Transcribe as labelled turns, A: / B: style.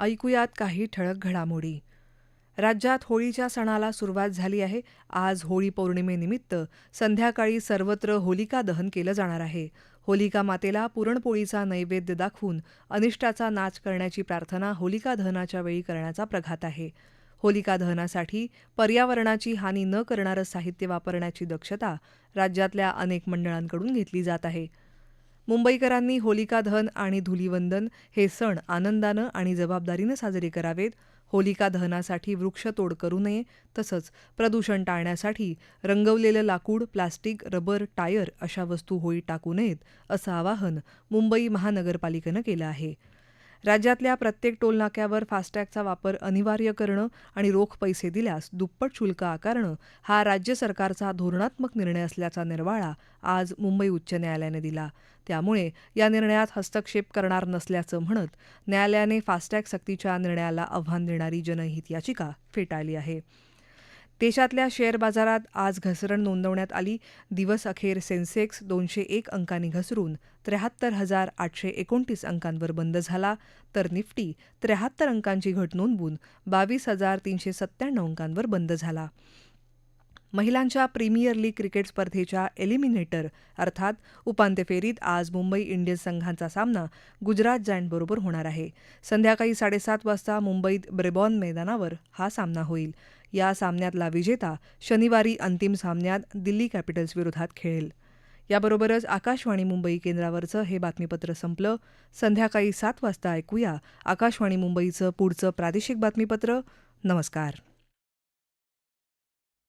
A: ऐकूयात काही ठळक घडामोडी. राज्यात होळीच्या सणाला सुरुवात झाली आहे. आज होळी पौर्णिमेनिमित्त संध्याकाळी सर्वत्र होलिका दहन केलं जाणार आहे. होलिका मातेला पुरणपोळीचा नैवेद्य दाखवून अनिष्टाचा नाच करण्याची प्रार्थना होलिका दहनाच्या वेळी करण्याचा प्रघात आहे. होलिका दहनासाठी पर्यावरणाची हानी न करणारं साहित्य वापरण्याची दक्षता राज्यातल्या अनेक मंडळांकडून घेतली जात आहे. मुंबईकरांनी होलिका दहन आणि धुलीवंदन हे सण आनंदानं आणि जबाबदारीनं साजरे करावेत. होलिका दहनासाठी वृक्षतोड करू नये तसंच प्रदूषण टाळण्यासाठी रंगवलेलं लाकूड प्लास्टिक रबर टायर अशा वस्तू होळी टाकू नयेत असं आवाहन मुंबई महानगरपालिकेनं केलं आहे. राज्यातल्या प्रत्येक टोलनाक्यावर फास्टॅगचा वापर अनिवार्य करणं आणि रोख पैसे दिल्यास दुप्पट शुल्क आकारणं हा राज्य सरकारचा धोरणात्मक निर्णय असल्याचा निर्वाळा आज मुंबई उच्च न्यायालयाने दिला. त्यामुळे या निर्णयात हस्तक्षेप करणार नसल्याचं म्हणत न्यायालयाने फास्टॅग सक्तीच्या निर्णयाला आव्हान देणारी जनहित याचिका फेटाळली आहे. देशातल्या शेअर बाजारात आज घसरण नोंदवण्यात आली. दिवस अखेर सेन्सेक्स दोनशे एक अंकांनी घसरून त्र्याहत्तर हजार आठशे एकोणतीस अंकांवर बंद झाला. तर निफ्टी त्र्याहत्तर अंकांची घट नोंदवून बावीस हजार तीनशे सत्त्याण्णव अंकांवर बंद झाला. महिलांच्या प्रीमियर लीग क्रिकेट स्पर्धेच्या एलिमिनेटर अर्थात उपांत्य फेरीत आज मुंबई इंडियन्स संघांचा सामना गुजरात जायंटबरोबर होणार आहे. संध्याकाळी साडेसात वाजता मुंबईत ब्रेबॉन मैदानावर हा सामना होईल. या सामन्यातला विजेता शनिवारी अंतिम सामन्यात दिल्ली कॅपिटल्स विरोधात खेळेल. याबरोबरच आकाशवाणी मुंबई केंद्रावरचं हे बातमीपत्र संपलं. संध्याकाळी सात वाजता ऐकूया आकाशवाणी मुंबईचं पुढचं प्रादेशिक बातमीपत्र. नमस्कार.